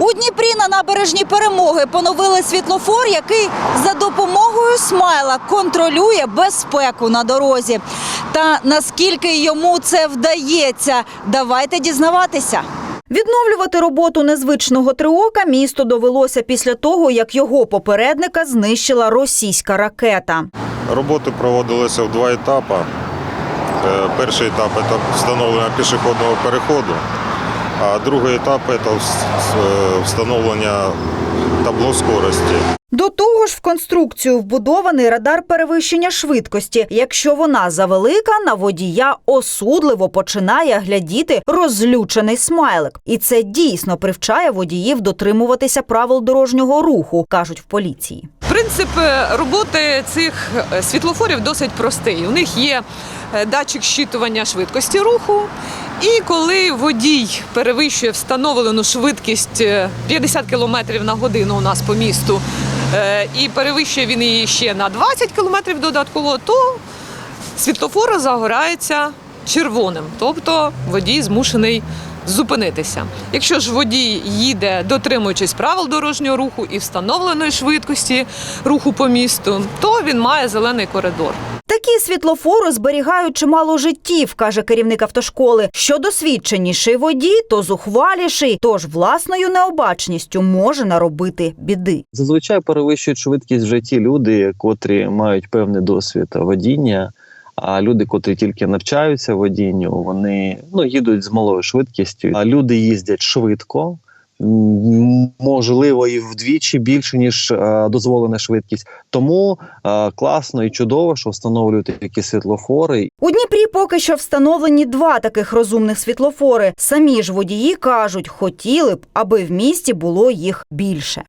У Дніпрі на набережній перемоги поновили світлофор, який за допомогою смайла контролює безпеку на дорозі. Та наскільки йому це вдається, давайте дізнаватися. Відновлювати роботу незвичного триока місто довелося після того, як його попередника знищила російська ракета. Роботи проводилися в два етапи. Е, Перший етап це встановлення пішохідного переходу, а другий етап це встановлення табло скорості. До того ж, в конструкцію вбудований радар перевищення швидкості. Якщо вона завелика, на водія осудливо починає глядіти розлючений смайлик. І це дійсно привчає водіїв дотримуватися правил дорожнього руху, кажуть в поліції. Принцип е, роботи цих е, світлофорів досить простий. У них є е, датчик щитування швидкості руху. І коли водій перевищує встановлену швидкість е, 50 км на годину у нас по місту, е, і перевищує він її ще на 20 км додатково, то світлофор загорається червоним, тобто водій змушений зупинитися. Якщо ж водій їде, дотримуючись правил дорожнього руху і встановленої швидкості руху по місту, то він має зелений коридор. Такі світлофори зберігають чимало життів, каже керівник автошколи. Що досвідченіший водій, то зухваліший, тож власною необачністю може наробити біди. Зазвичай перевищують швидкість в житті люди, котрі мають певний досвід водіння. А люди, котрі тільки навчаються водінню, вони ну їдуть з малою швидкістю. А люди їздять швидко, можливо, і вдвічі більше ніж е, дозволена швидкість. Тому е, класно і чудово, що встановлюють такі світлофори, У Дніпрі поки що встановлені два таких розумних світлофори. Самі ж водії кажуть, хотіли б, аби в місті було їх більше.